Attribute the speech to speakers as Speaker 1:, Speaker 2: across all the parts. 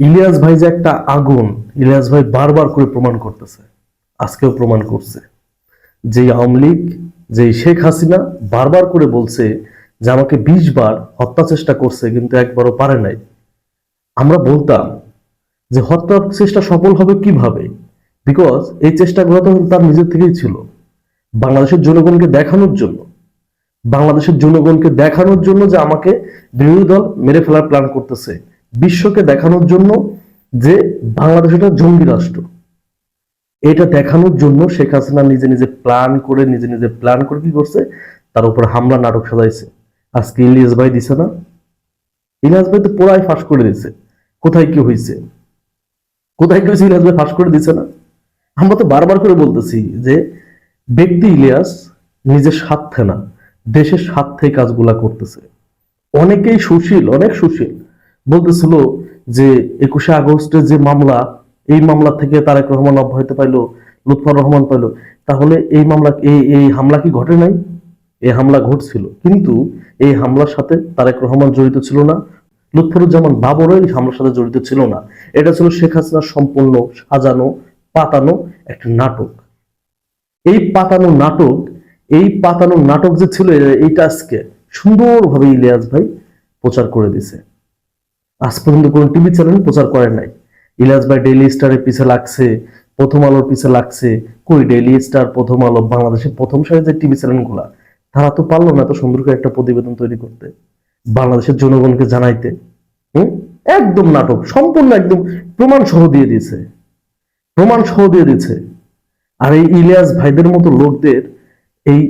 Speaker 1: ইলিয়াস ভাই যে একটা আগুন, ইলিয়াস ভাই বারবার করে প্রমাণ করতেছে, আজকেও প্রমাণ করছে। যে আওয়ামী লীগ যে শেখ হাসিনা বারবার করে বলছে যে আমাকে বিশ বার হত্যা চেষ্টা করছে, কিন্তু একবারও পারে নাই। আমরা বলতাম যে হত্যা চেষ্টা সফল হবে কীভাবে? বিকজ এই চেষ্টাগুলো তো তার নিজের থেকেই ছিল। বাংলাদেশের জনগণকে দেখানোর জন্য। বাংলাদেশের জনগণকে দেখানোর জন্য যে আমাকে বিরোধী দল মেরে ফেলার প্ল্যান করতেছে। বিশ্বকে দেখানোর জন্য যে বাংলাদেশ একটা জঙ্গি রাষ্ট্র। এটা দেখানোর জন্য শেখ হাসিনা নিজে নিজে প্ল্যান করে, নিজে নিজে প্ল্যান করে কি করছে? তার উপর হামলা, নাটক সাজাইছে। আজকে ইলিয়াস ভাই দিছে না? ইলিয়াস ভাই তো পুরাই ফাঁস করে দিছে। কোথায় কি হয়েছে কোথায় কি হয়েছে ইলিয়াস ভাই ফাঁস করে দিছে না? আমরা তো বারবার করে বলতেছি যে ব্যক্তি ইলিয়াস নিজের স্বার্থে না, দেশের স্বার্থে কাজগুলা করতেছে। অনেকেই সুশীল, অনেক সুশীল। বলতেছিল যে একুশে আগস্টে যে মামলা, এই মামলা থেকে তারেক রহমান অব্যাহতি পাইলো, লুৎফর রহমান পাইলো। তাহলে এই মামলা, এই এই হামলা কি ঘটে নাই? এই হামলা ঘটছিল। কিন্তু এই হামলার সাথে তারেক রহমান জড়িত ছিল না। লুৎফরুজ্জামান বাবরও এই হামলার সাথে জড়িত ছিল না। এটা ছিল শেখ হাসিনার সম্পূর্ণ সাজানো, পাতানো একটা নাটক। এই পাতানো নাটক, এই পাতানো নাটক যে ছিল, এইটা আজকে সুন্দরভাবে ইলিয়াস ভাই প্রচার করে দিছে। আজ পর্যন্ত কোন টিভি চ্যানেল প্রচার করে নাই। ইলিয়াস ভাই ডেইলি স্টারের পিছে লাগছে, প্রথম আলোর পিছে লাগছে। কই ডেইলি স্টার প্রথম আলো? বাংলাদেশের প্রথম সারির টিভি চ্যানেলগুলা তারা তো পারল না এত সুন্দর করে একটা প্রতিবেদন তৈরি করতে। বাংলাদেশের জনগণকে জানাইতে। হুম? একদম নাটক, সম্পূর্ণ একদম প্রমাণ সহ দিয়ে দিয়েছে। প্রমাণ সহ দিয়ে দিয়েছে। আর এই ইলিয়াস ভাইদের মতো লোকদের এই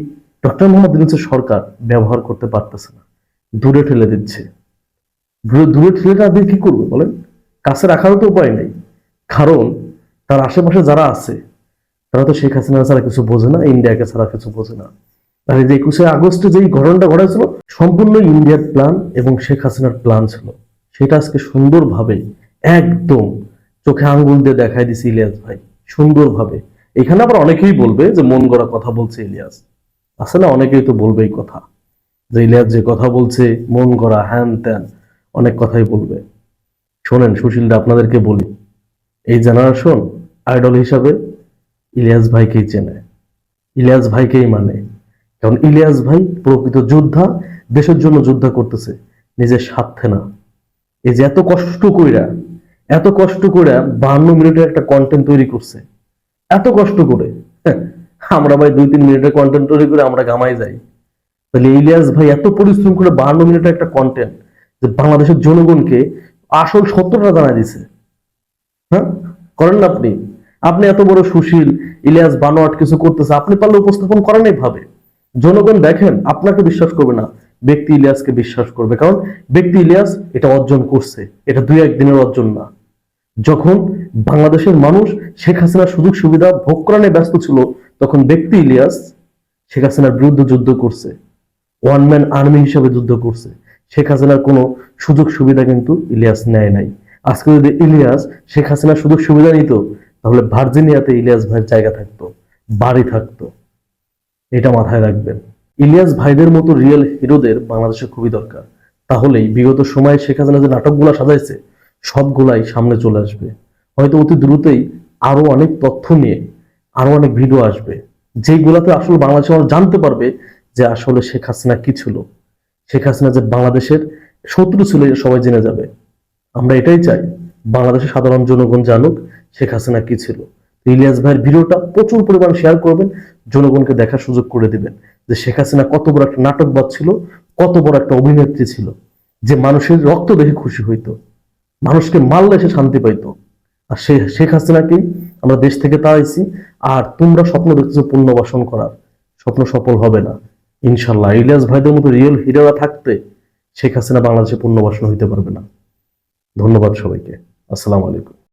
Speaker 1: ডক্টর মোহাম্মদ সরকার ব্যবহার করতে পারতেছে না। দূরে ঠেলে দিচ্ছে। দূরে ঠেলে না কি করবে বলেন? কাছে রাখারও তো উপায় নেই। কারণ তার আশেপাশে যারা আছে, তারা তো শেখ হাসিনা ছাড়া কিছু বোঝে না, ইন্ডিয়াকে ছাড়া কিছু বোঝে না। আর এই যে একুশে আগস্টে যেই ঘটনাটা ঘটেছিল, সম্পূর্ণ ইন্ডিয়ার প্ল্যান এবং শেখ হাসিনার প্ল্যান ছিল। সেটা আজকে সুন্দরভাবে, একদম চোখে আঙ্গুল দিয়ে দেখাই দিছে ইলিয়াস ভাই। সুন্দরভাবে। এখানে আবার অনেকেই বলবে যে মন গড়া কথা বলছে ইলিয়াস। না? অনেকেই তো বলবে এই কথা। যে ইলিয়াস যে কথা বলছে, মন গড়া হ্যান ত্যান। অনেক কথাই বলবে। শোনেন সুশীলটা আপনাদেরকে বলি এই জেনারেশন আইডল হিসাবে ইলিয়াস ভাইকেই চেনে। ইলিয়াস ভাইকেই মানে। কারণ ইলিয়াস ভাই প্রকৃত যোদ্ধা দেশের জন্য যুদ্ধ করতেছে নিজের স্বার্থে না। এই যে এত কষ্ট কইরা এত কষ্ট কইরা বাহান্ন মিনিটের একটা কন্টেন্ট তৈরি করছে এত কষ্ট করে হ্যাঁ, আমরা ভাই দুই তিন মিনিটের কন্টেন্ট তৈরি করে আমরা গামাই যাই। তাহলে ইলিয়াস ভাই এত পরিশ্রম করে বাহান্ন মিনিটের একটা কন্টেন্ট যে বাংলাদেশের জনগণকে আসল সত্যটা জানাই দিছে। হ্যাঁ? করেন না আপনি। আপনি এত বড় সুশীল, ইলিয়াস বানোয়াট কিছু করতেছে, আপনি পারলে উপস্থাপন করেন এইভাবে। জনগণ দেখেন, আপনাকে বিশ্বাস করবে না, ব্যক্তি ইলিয়াসকে বিশ্বাস করবে। কারণ ব্যক্তি ইলিয়াস এটা অর্জন করছে, এটা দুই একদিনের অর্জন না। যখন বাংলাদেশের মানুষ শেখ হাসিনার সুযোগ সুবিধা ভোগ করানে ব্যস্ত ছিল, তখন ব্যক্তি ইলিয়াস শেখ হাসিনার বিরুদ্ধে যুদ্ধ করছে। ওয়ান ম্যান আর্মি হিসেবে যুদ্ধ করছে। শেখ হাসিনার কোনো সুযোগ সুবিধা কিন্তু ইলিয়াস নেয় নাই। আজকে যদি ইলিয়াস শেখ হাসিনার সুযোগ সুবিধা নিত, তাহলে ভার্জিনিয়াতে ইলিয়াস ভাইয়ের জায়গা থাকতো, বাড়ি থাকতো। এটা মাথায় রাখবেন। ইলিয়াস ভাইদের মতো রিয়েল হিরোদের বাংলাদেশে খুবই দরকার। তাহলেই বিগত সময়ে শেখ হাসিনা যে নাটকগুলো সাজাইছে, সবগুলাই সামনে চলে আসবে। হয়তো অতি দ্রুতই আরও অনেক তথ্য নিয়ে আরও অনেক ভিডিও আসবে। যেগুলাতে আসলে বাংলাদেশ জানতে পারবে যে আসলে শেখ হাসিনা কি ছিল। শেখ হাসিনা যে বাংলাদেশের শত্রু ছিল সবাই জেনে যাবে। আমরা এটাই চাই, বাংলাদেশের সাধারণ জনগণ জানুক শেখ হাসিনা কি ছিল। ইলিয়াস ভাইয়ের ভিডিওটা প্রচুর পরিমাণ শেয়ার করবেন, জনগণকে দেখার সুযোগ করে দিবেন যে শেখ হাসিনা কত বড় একটা নাটকবাদ ছিল, কত বড় একটা অভিনেত্রী ছিল, যে মানুষের রক্ত দেখে খুশি হইতো, মানুষকে মারলে সে শান্তি পাইতো। আর সে, শেখ হাসিনাকেই আমরা দেশ থেকে তাড়াইছি, আর তোমরা স্বপ্ন দেখতেছো পুনর্বাসন করার। স্বপ্ন সফল হবে না। ইনশাল্লাহ। ইলিয়াস ভাইদের মতো রিয়েল হিরোরা থাকতে শেখ হাসিনা বাংলাদেশে পুনর্বাসন হইতে পারবে না। ধন্যবাদ সবাইকে। আসসালামু আলাইকুম।